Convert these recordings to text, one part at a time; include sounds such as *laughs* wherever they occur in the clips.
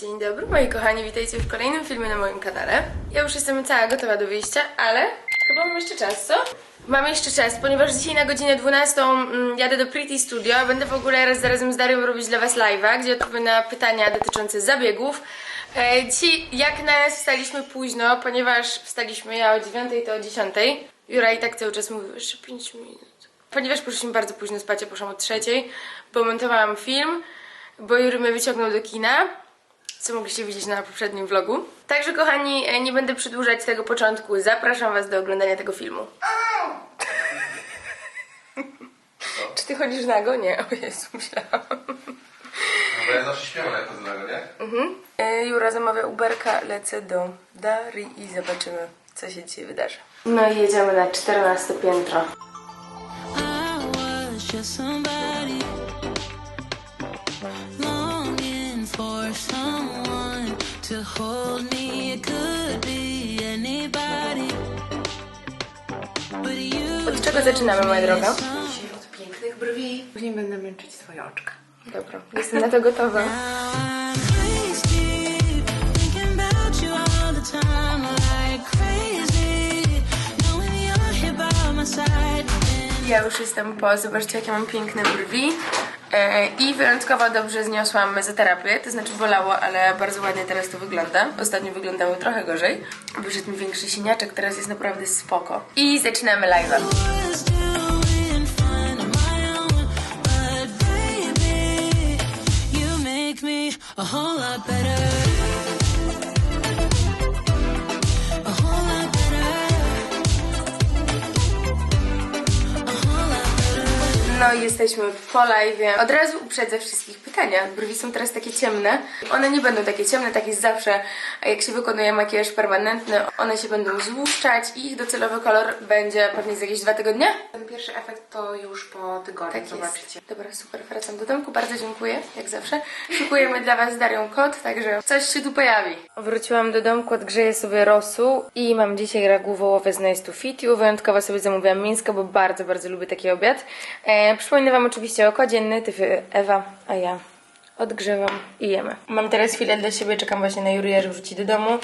Dzień dobry moi kochani, witajcie w kolejnym filmie na moim kanale. Ja już jestem cała gotowa do wyjścia, ale chyba mam jeszcze czas, co? Mam jeszcze czas, ponieważ dzisiaj na godzinę 12 mm, jadę do Pretty Studio. Będę w ogóle raz razem z Darią robić dla was live'a, gdzie odpowiem na pytania dotyczące zabiegów. E, dzisiaj jak na raz wstaliśmy późno, ponieważ wstaliśmy ja o 9, to o 10. Jura i tak cały czas mówił, jeszcze 5 minut. Ponieważ poszliśmy bardzo późno spać, ja poszłam o trzeciej, bo montowałam film, bo Jury mnie wyciągnął do kina co mogliście widzieć na poprzednim vlogu. Także kochani, e, nie będę przedłużać tego początku. Zapraszam was do oglądania tego filmu. *laughs* Czy ty chodzisz nago? Nie, *laughs* o Jezu, myślałam. No bo ja zawsze śpiewam jako złego, nie? E, Jura zamawia Uberka, lecę do Dari i zobaczymy, co się dzisiaj wydarzy. No i jedziemy na 14 piętro. I was just somebody to hold me. It could be anybody, but you. Od czego zaczynamy, moja droga? Dzisiaj od pięknych brwi. Później będę męczyć swoje oczka. Dobra, jestem na to gotowa. Ja już jestem po, zobaczcie jakie mam piękne brwi. E, I wyjątkowo dobrze zniosłam mezoterapię, to znaczy bolało, ale bardzo ładnie teraz to wygląda. Ostatnio wyglądało trochę gorzej. Wyszedł mi większy siniaczek, teraz jest naprawdę spoko. I zaczynamy live'a. a whole lot better. No i jesteśmy po live'ie. Od razu uprzedzę wszystkich pytania. Brwi są teraz takie ciemne. One nie będą takie ciemne, tak jest zawsze. A jak się wykonuje makijaż permanentny, one się będą złuszczać i ich docelowy kolor będzie pewnie za jakieś dwa tygodnie. Ten pierwszy efekt to już po tygodniu, Tak zobaczycie. jest. Dobra, super, wracam do domku. Bardzo dziękuję, jak zawsze. Szykujemy dla Was z Darią kod, także coś się tu pojawi. Wróciłam do domku, odgrzeję sobie rosół i mam dzisiaj ragu wołowe z Nice to Fit You. Wyjątkowo sobie zamówiłam mięsko, bo bardzo, bardzo lubię taki obiad. E, przypominam Wam oczywiście o kodzie Nytyfy Ewa, a ja odgrzewam i jemy. Mam teraz chwilę dla siebie, czekam właśnie na Jurię, że wróci do domu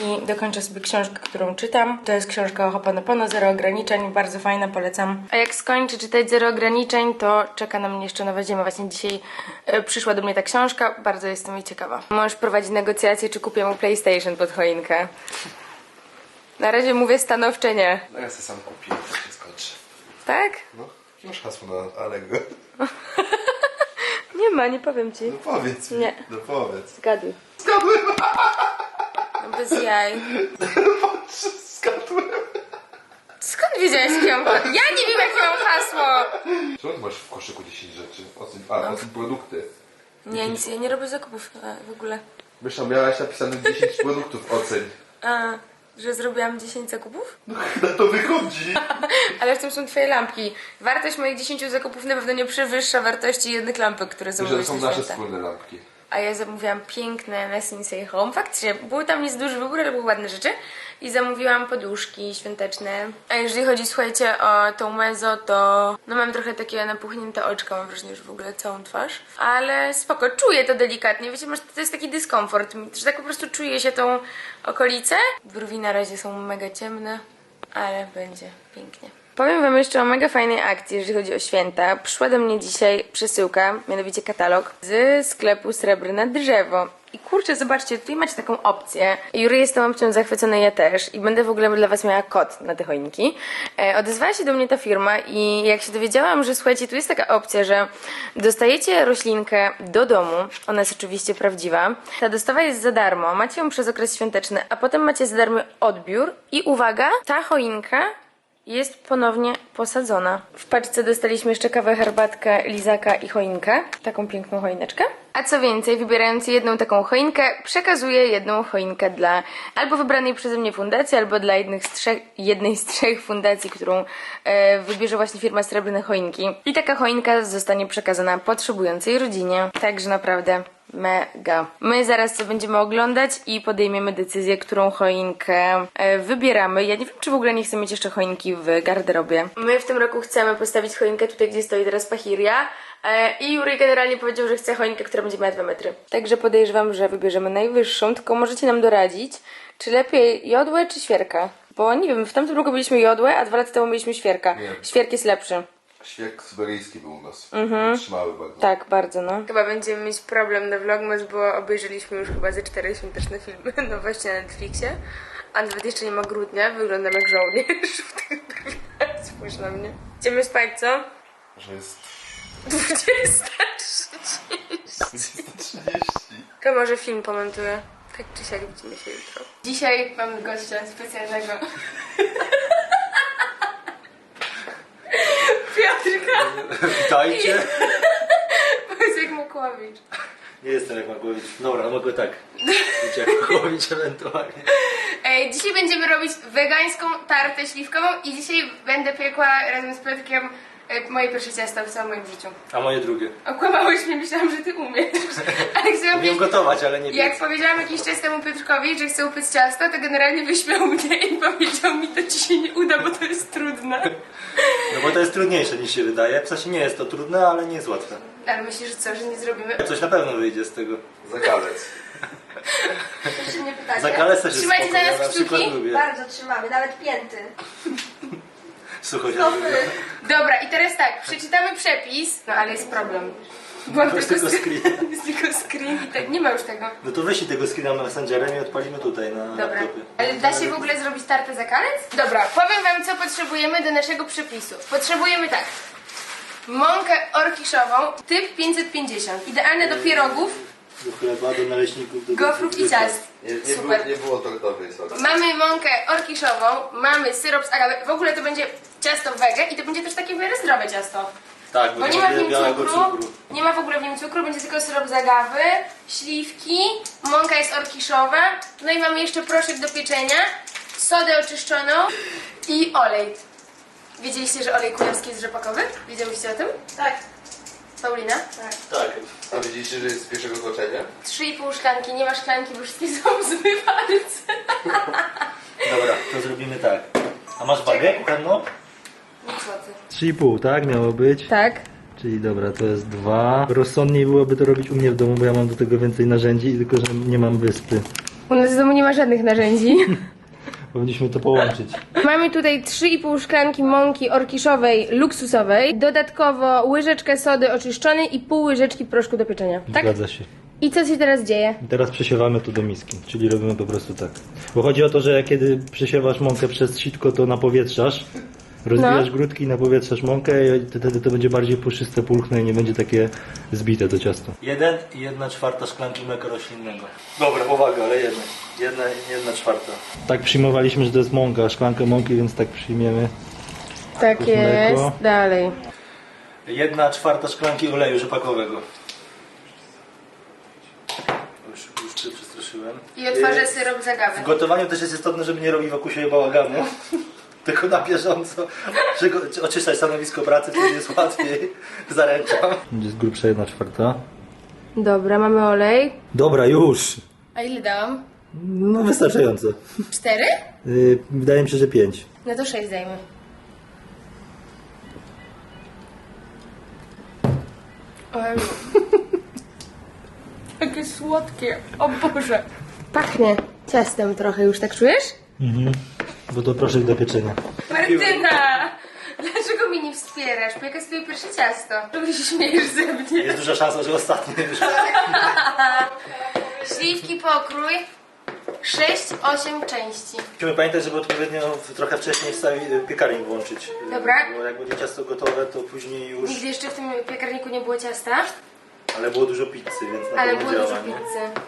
i dokończę sobie książkę, którą czytam. To jest książka o Hoponopono, Zero Ograniczeń, bardzo fajna, polecam. A jak skończę czytać Zero Ograniczeń, to czeka na mnie jeszcze nowa ziemia. Właśnie dzisiaj e, przyszła do mnie ta książka, bardzo jestem jej ciekawa. Mąż prowadzi negocjacje, czy kupię mu PlayStation pod choinkę. Na razie mówię stanowcze nie. No ja sobie sam kupiłem, to się skończy. Tak? No, masz hasło na Allegro. *laughs* Nie ma, nie powiem ci. No powiedz mi. Nie. No powiedz. Zgaduj. Zgadłem! No bez jaj. *laughs* Zgadłem! Skąd wiedziałeś, jakie mam hasło? Ja nie wiem, jakie mam hasło! Czemu masz w koszyku 10 rzeczy? O tym, a, o tym produkty. Nie, nic, ja nie robię zakupów e, w ogóle. Mysza, miałaś napisane 10 *laughs* produktów oceń. A, że zrobiłam 10 zakupów? Na to wychodzi. *laughs* Ale w tym są twoje lampki. Wartość moich 10 zakupów na pewno nie przewyższa wartości jednych lampek, które Że zamówiłeś to są na nasze święta. wspólne lampki. A ja zamówiłam piękne na Sinsei Home. Faktycznie, były tam nie duży wybór, ale były ładne rzeczy. I zamówiłam poduszki świąteczne. A jeżeli chodzi, słuchajcie, o tą mezo, to no mam trochę takie napuchnięte oczka, mam wrażenie, że w ogóle całą twarz. Ale spoko, czuję to delikatnie. Wiecie, masz, to jest taki dyskomfort, że tak po prostu czuje się tą okolicę. Brwi na razie są mega ciemne, ale będzie pięknie. Powiem Wam jeszcze o mega fajnej akcji, jeżeli chodzi o święta. Przyszła do mnie dzisiaj przesyłka, mianowicie katalog z sklepu Srebrne Drzewo. I kurczę, zobaczcie, tutaj macie taką opcję. Jury jest tą opcją zachwycony, ja też. I będę w ogóle dla Was miała kod na te choinki. E, odezwała się do mnie ta firma i jak się dowiedziałam, że słuchajcie, tu jest taka opcja, że dostajecie roślinkę do domu. Ona jest oczywiście prawdziwa. Ta dostawa jest za darmo. Macie ją przez okres świąteczny, a potem macie za darmo odbiór. I uwaga, ta choinka jest ponownie posadzona. W paczce dostaliśmy jeszcze kawę, herbatkę, lizaka i choinkę. Taką piękną choineczkę. A co więcej, wybierając jedną taką choinkę, przekazuję jedną choinkę dla albo wybranej przeze mnie fundacji, albo dla z trzech, jednej z trzech fundacji, którą e, wybierze właśnie firma Srebrne Choinki. I taka choinka zostanie przekazana potrzebującej rodzinie. Także naprawdę mega. My zaraz co będziemy oglądać i podejmiemy decyzję, którą choinkę e, wybieramy. Ja nie wiem, czy w ogóle nie chcę mieć jeszcze choinki w garderobie. My w tym roku chcemy postawić choinkę tutaj, gdzie stoi teraz Pahiria, E, I Juri generalnie powiedział, że chce choinkę, która będzie miała 2 metry. Także podejrzewam, że wybierzemy najwyższą, tylko możecie nam doradzić, czy lepiej jodłę, czy świerka? Bo nie wiem, w tamtym roku mieliśmy jodłę, a dwa lata temu mieliśmy świerka. Nie. Świerk jest lepszy. Świerk syberyjski był u nas. Trzymały bardzo. Tak, bardzo, no. Chyba będziemy mieć problem na Vlogmas, bo obejrzeliśmy już chyba ze cztery świąteczne filmy, *laughs* no właśnie na Netflixie. A nawet jeszcze nie ma grudnia, wyglądam jak żołnierz w tych brylach. *laughs* Spójrz na mnie. Idziemy spać, co? Że jest 20.30. 130. To może film pomontuję. Tak czy siak widzimy się jutro. Dzisiaj mam gościa specjalnego. *laughs* Piotrka Witajcie! *laughs* Wojciech Makłowicz. Nie jestem jak Makłowicz. Dobra, mogę tak. Być jak *laughs* Makłowicz ewentualnie. Ej, dzisiaj będziemy robić wegańską tartę śliwkową i dzisiaj będę piekła razem z Piotrkiem e, moje pierwsze ciasto w całym moim życiu. A moje drugie. Okłamałeś mnie, myślałam, że ty umiesz. *laughs* Ale chciałam Umiem powiedzieć, gotować, ale nie jak piec. powiedziałam jakiś czas temu Piotrkowi, że chcę upiec ciasto, to generalnie wyśmiał mnie i powiedział mi, to ci się nie uda, bo to jest trudne. No bo to jest trudniejsze niż się wydaje. W sensie nie jest to trudne, ale nie jest łatwe. Ale myślisz, że co, że nie zrobimy? Coś na pewno wyjdzie z tego. Zakalec. To się nie pytacie? Za kalesa się Trzymajcie spoko, za nas ja na przykład kciuki. lubię. Bardzo trzymamy, nawet pięty. Sucho lubię. Dobra, i teraz tak, przeczytamy przepis. No ale jest problem. Mam Masz tylko, tylko screen. screen. *laughs* Jest tylko screen i tak, nie ma już tego. No to wyślij tego screena messengerem i odpalimy tutaj na Dobra. laptopie. Ale da się w ogóle zrobić tartę za kalec? Dobra, powiem wam co potrzebujemy do naszego przepisu. Potrzebujemy tak. Mąkę orkiszową, typ 550. Idealne do pierogów, Do chleba, do naleśników, do gofrów i ciast. Nie, nie, Super. było, nie było tortowej soli. Mamy mąkę orkiszową, mamy syrop z agawy. W ogóle to będzie ciasto wege i to będzie też takie w miarę zdrowe ciasto. Tak, bo, Bo nie ma w nim cukru, cukru. nie ma w ogóle w nim cukru, będzie tylko syrop z agawy, śliwki, mąka jest orkiszowa, no i mamy jeszcze proszek do pieczenia, sodę oczyszczoną i olej. Wiedzieliście, że olej kujawski jest rzepakowy? Wiedziałyście o tym? Tak, Paulina? tak. Tak. A widzieliście, że jest z pierwszego złoczenia? Trzy i pół szklanki, nie ma szklanki, bo wszystkie są zmywalce. *laughs* Dobra, to zrobimy tak. A masz wagę kuchenną? Złoty. 3,5, tak miało być? Tak. Czyli dobra, to jest dwa. Rozsądniej byłoby to robić u mnie w domu, bo ja mam do tego więcej narzędzi, tylko że nie mam wyspy. U nas w domu nie ma żadnych narzędzi. *laughs* Powinniśmy to połączyć. Mamy tutaj 3,5 szklanki mąki orkiszowej luksusowej, dodatkowo łyżeczkę sody oczyszczonej i pół łyżeczki proszku do pieczenia. Tak? Zgadza się. I co się teraz dzieje? Teraz przesiewamy to do miski, czyli robimy po prostu tak. Bo chodzi o to, że kiedy przesiewasz mąkę przez sitko, to napowietrzasz, rozbijasz No. grudki i napowietrzasz mąkę i wtedy to będzie bardziej puszyste, pulchne i nie będzie takie zbite to ciasto. Jeden i jedna czwarta szklanki mleka roślinnego. Dobra, uwaga, ale jedna. Jedna, jedna czwarta. Tak przyjmowaliśmy, że to jest mąka, szklankę mąki, więc tak przyjmiemy. Tak Już mleko. jest. Dalej. Jedna czwarta szklanki oleju rzepakowego. Już, przestraszyłem. I otworzę syrop z agawy. W gotowaniu też jest istotne, żeby nie robić wokół siebie bałaganu. Tylko na bieżąco. Oczyszczać stanowisko pracy, wtedy jest łatwiej. Zaręczam. Jest grubsza jedna czwarta. Dobra, mamy olej. Dobra, już. A ile dałam? No wystarczająco. Cztery? Yy, wydaje mi się, że pięć. No to sześć dajmy. Ojej. Jakie *laughs* słodkie. O Boże. Pachnie ciastem trochę już, tak czujesz? Bo to proszek do pieczenia. Martyna! Dlaczego mnie nie wspierasz? Bo jaka jest twoje pierwsze ciasto? Czemu się śmiejesz ze mnie? Jest duża szansa, że ostatnie już. *laughs* Śliwki pokrój. 6-8 części. Musimy pamiętać, żeby odpowiednio w- trochę wcześniej wstawić, piekarnik włączyć. Dobra. Bo jak będzie ciasto gotowe, to później już... Nigdy jeszcze w tym piekarniku nie było ciasta, Ale było dużo pizzy, więc na ale pewno było działa, dużo nie? pizzy.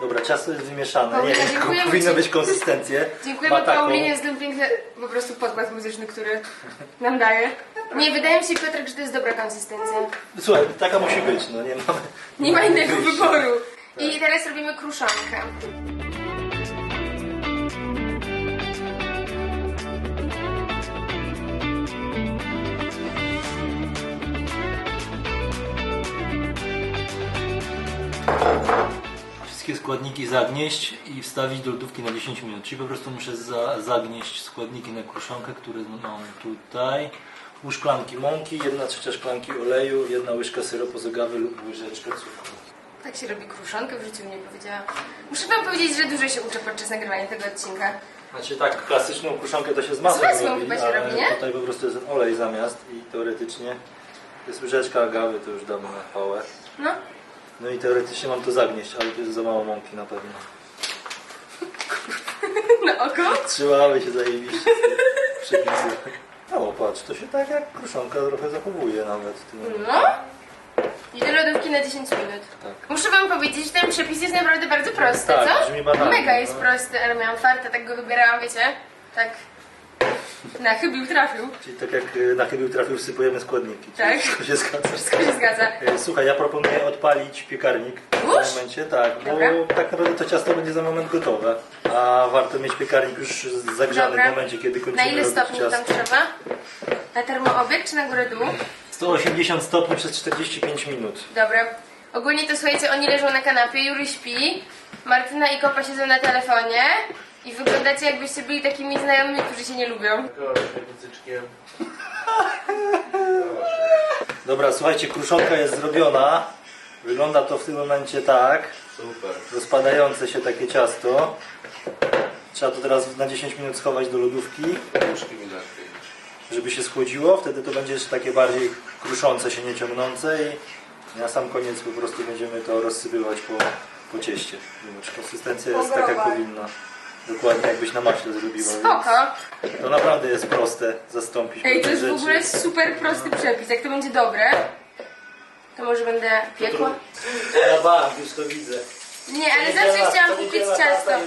Dobra, ciasto jest wymieszane. Paulina, nie wiem, powinno ci. być konsystencję. Dziękujemy Ma taką. Paulinie za ten piękny po prostu podkład muzyczny, który nam daje. Nie, wydaje mi się Piotrek, że to jest dobra konsystencja. Słuchaj, taka musi być, no nie mamy. Nie ma innego wyboru. I teraz robimy kruszonkę. Wszystkie składniki zagnieść i wstawić do lodówki na 10 minut. Czyli po prostu muszę za, zagnieść składniki na kruszonkę, które mam tutaj. pół szklanki mąki, jedna trzecia szklanki oleju, jedna łyżka syropu z agawy lub łyżeczka cukru. Tak się robi kruszonkę, w życiu mnie powiedziała. Muszę wam powiedzieć, że dużo się uczę podczas nagrywania tego odcinka. Znaczy tak, klasyczną kruszonkę to się z masłem, robi, chyba się ale robi, nie? tutaj po prostu jest olej zamiast i teoretycznie jest łyżeczka agawy, to już damy na pałę. No, No i teoretycznie mam to zagnieść, ale to jest za mało mąki na pewno. *laughs* na oko. Trzymały się zajebiście przepisy. No patrz, to się tak jak kruszonka trochę zachowuje nawet. tym No. I do lodówki na 10 minut. Tak. Muszę wam powiedzieć, że ten przepis jest naprawdę bardzo prosty, Tak, co? brzmi banalnie, Mega jest no. prosty, ale miałam farta, tak go wybierałam, wiecie? Tak. Na chybił trafił. Czyli tak jak y, na chybił trafił, wsypujemy składniki. Tak. Wszystko się zgadza. Wszystko się zgadza. E, Słuchaj, ja proponuję odpalić piekarnik w Już? tym momencie, tak, bo Dobra. tak naprawdę to ciasto będzie za moment gotowe. A warto mieć piekarnik już zagrzany Dobra. w momencie, kiedy kończymy Na ile robić stopni tam trzeba? Na termoobieg czy na górę dół? 180 stopni przez 45 minut. Dobra. Ogólnie to słuchajcie, oni leżą na kanapie, Jury śpi, Martyna i Kopa siedzą na telefonie i wyglądacie jakbyście byli takimi znajomymi, którzy się nie lubią. Dobra, słuchajcie, kruszonka jest zrobiona. Wygląda to w tym momencie tak. Super. Rozpadające się takie ciasto. Trzeba to teraz na 10 minut schować do lodówki, Puszki mi lepiej. żeby się schłodziło. Wtedy to będzie jeszcze takie bardziej kruszące się, nie ciągnące i na sam koniec po prostu będziemy to rozsypywać po, po cieście. Zobacz, konsystencja jest tak jak powinna. Dokładnie jakbyś na maśle zrobiła. Spoko. Więc to naprawdę jest proste zastąpić Ej, to pewne jest w rzeczy. ogóle super prosty przepis. Jak to będzie dobre, to może będę piekła? Ja bam, już to widzę. Nie, ale zawsze chciałam kupić ciasto. *laughs*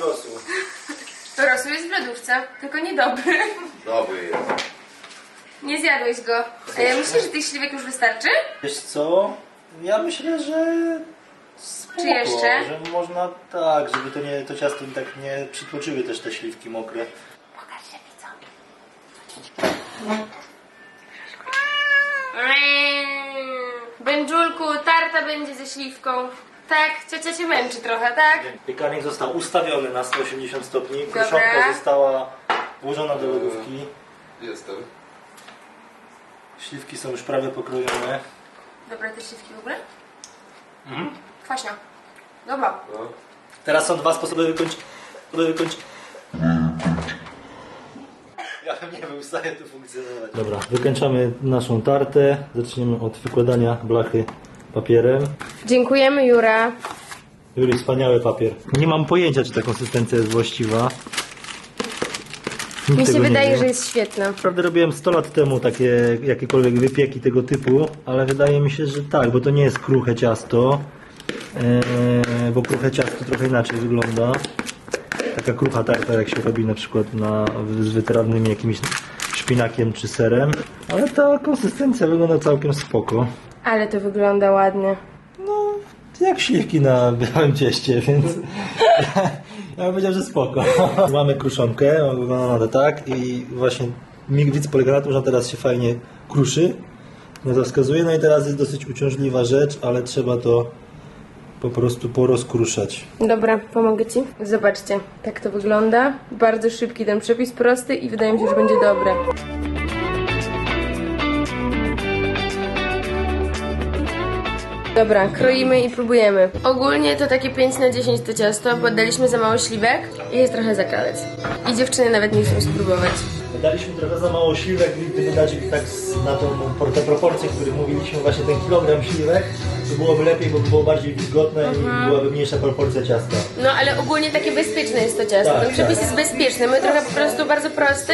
To rosół jest w lodówce, tylko niedobry. Dobry jest. Nie zjadłeś go. E, myślisz, że tych śliwek już wystarczy? Wiesz co? Ja myślę, że spoko, Czy jeszcze? że można tak, żeby to nie to ciasto tak nie przytłoczyły też te śliwki mokre. Będżulku, tarta będzie ze śliwką. Tak, ciocia cię męczy trochę, tak? Piekarnik został ustawiony na 180 stopni, Dobra. kruszonka została włożona do lodówki. Jestem. Śliwki są już prawie pokrojone. Dobra, te śliwki w ogóle? Mhm. Kwaśna. Dobra. No. Teraz są dwa sposoby wykończenia. Wykończ... Ja bym nie był w stanie tu funkcjonować. Dobra, wykończamy naszą tartę. Zaczniemy od wykładania blachy papierem. Dziękujemy, Jura. Juri, wspaniały papier. Nie mam pojęcia, czy ta konsystencja jest właściwa. Nikt Mi się tego nie wydaje, wie. że jest świetna. Naprawdę robiłem 100 lat temu takie jakiekolwiek wypieki tego typu, ale wydaje mi się, że tak, bo to nie jest kruche ciasto, eee, bo kruche ciasto trochę inaczej wygląda. Taka krucha tarta, jak się robi na przykład na, z wytrawnym jakimś szpinakiem czy serem, ale ta konsystencja wygląda całkiem spoko. Ale to wygląda ładnie. No, jak śliwki na białym cieście, więc *laughs* ja, bym powiedział, że spoko. *laughs* Mamy kruszonkę, wygląda tak i właśnie migwic polega na tym, że on teraz się fajnie kruszy, nie zaskazuje, no i teraz jest dosyć uciążliwa rzecz, ale trzeba to po prostu porozkruszać. Dobra, pomogę Ci. Zobaczcie, tak to wygląda. Bardzo szybki ten przepis, prosty i wydaje mi się, że będzie dobry. Dobra, kroimy i próbujemy. Ogólnie to takie 5 na 10 to ciasto, bo daliśmy za mało śliwek i jest trochę zakalec. I dziewczyny nawet nie chcą spróbować. Daliśmy trochę za mało śliwek, gdyby dać tak na tą, te proporcje, o których mówiliśmy, właśnie ten kilogram śliwek, to byłoby lepiej, bo by było bardziej wilgotne i byłaby mniejsza proporcja ciasta. No ale ogólnie takie bezpieczne jest to ciasto. Tak, Ten przepis tak. jest bezpieczny. My trochę po prostu bardzo prosty.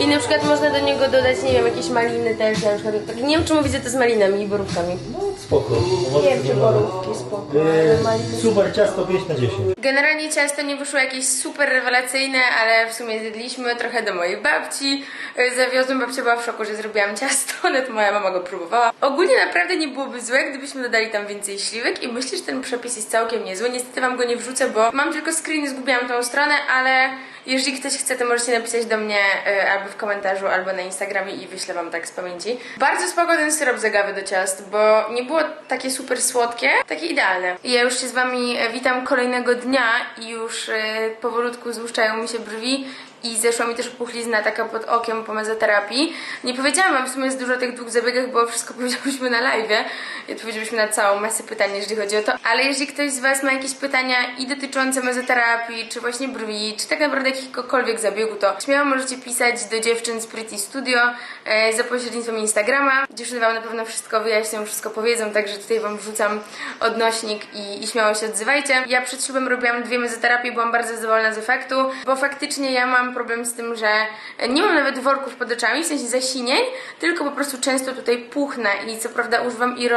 I na przykład można do niego dodać, nie wiem, jakieś maliny też. Na przykład, tak, nie wiem, czy mówicie to z malinami i borówkami. No spoko. Nie wiem, czy borówki, spoko. ale maliny- Yy, super ciasto 5 na 10. Generalnie ciasto nie wyszło jakieś super rewelacyjne, ale w sumie zjedliśmy trochę do mojej babci. Yy, Zawiozłam, babcia była w szoku, że zrobiłam ciasto, *laughs* nawet moja mama go próbowała. Ogólnie naprawdę nie byłoby złe, gdybyśmy dodali tam więcej śliwek i myślę, że ten przepis jest całkiem niezły. Niestety wam go nie wrzucę, bo mam tylko screen, zgubiłam tą stronę, ale jeżeli ktoś chce, to możecie napisać do mnie yy, albo w komentarzu, albo na Instagramie i wyślę wam tak z pamięci. Bardzo spoko ten syrop z agawy do ciast, bo nie było takie super słodkie, takie idealne. Ja już się z wami e, witam kolejnego dnia i już e, powolutku złuszczają mi się brwi i zeszła mi też opuchlizna taka pod okiem po mezoterapii. Nie powiedziałam wam w sumie jest dużo tych dwóch zabiegach, bo wszystko *laughs* powiedziałyśmy na live i odpowiedzieliśmy na całą masę pytań, jeżeli chodzi o to. Ale jeżeli ktoś z was ma jakieś pytania i dotyczące mezoterapii, czy właśnie brwi, czy tak naprawdę jakiegokolwiek zabiegu, to śmiało możecie pisać do dziewczyn z Pretty Studio e, za pośrednictwem Instagrama. Dziewczyny wam na pewno wszystko wyjaśnią, wszystko powiedzą, także tutaj wam wrzucam odnośnik i, i śmiało się odzywajcie. Ja przed ślubem robiłam dwie mezoterapie, byłam bardzo zadowolona z efektu, bo faktycznie ja mam problem z tym, że nie mam nawet worków pod oczami, w sensie zasinień, tylko po prostu często tutaj puchnę i co prawda używam i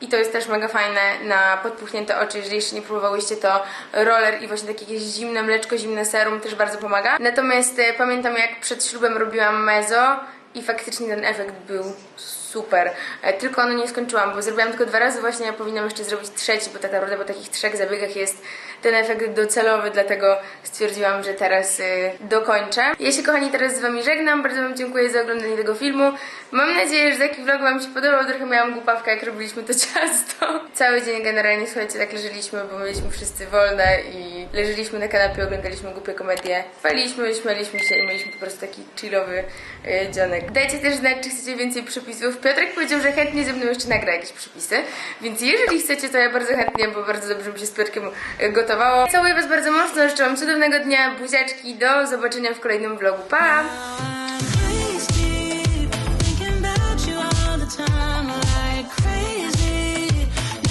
i to jest też mega fajne na podpuchnięte oczy, jeżeli jeszcze nie próbowałyście to roller i właśnie takie jakieś zimne mleczko, zimne serum też bardzo pomaga. Natomiast e, pamiętam jak przed ślubem robiłam mezo i faktycznie ten efekt był super. E, Tylko ono nie skończyłam, bo zrobiłam tylko dwa razy, właśnie ja powinnam jeszcze zrobić trzeci, bo tak naprawdę po takich trzech zabiegach jest ten efekt docelowy, dlatego stwierdziłam, że teraz y, dokończę. Ja się kochani teraz z wami żegnam, bardzo wam dziękuję za oglądanie tego filmu. Mam nadzieję, że taki vlog wam się podobał, trochę miałam głupawkę jak robiliśmy to *laughs* ciasto. Cały dzień generalnie, słuchajcie, tak leżeliśmy, bo mieliśmy wszyscy wolne i leżeliśmy na kanapie, oglądaliśmy głupie komedie. Spaliśmy, śmialiśmy się i mieliśmy po prostu taki chillowy y, dzionek. Dajcie też znać, czy chcecie więcej przepisów. Piotrek powiedział, że chętnie ze mną jeszcze nagra jakieś przepisy, więc jeżeli chcecie, to ja bardzo chętnie, bo bardzo dobrze mi się z Piotrkiem y, gotowało. Całuję was bardzo mocno, życzę wam cudownego dnia, buziaczki, do zobaczenia w kolejnym vlogu. Pa!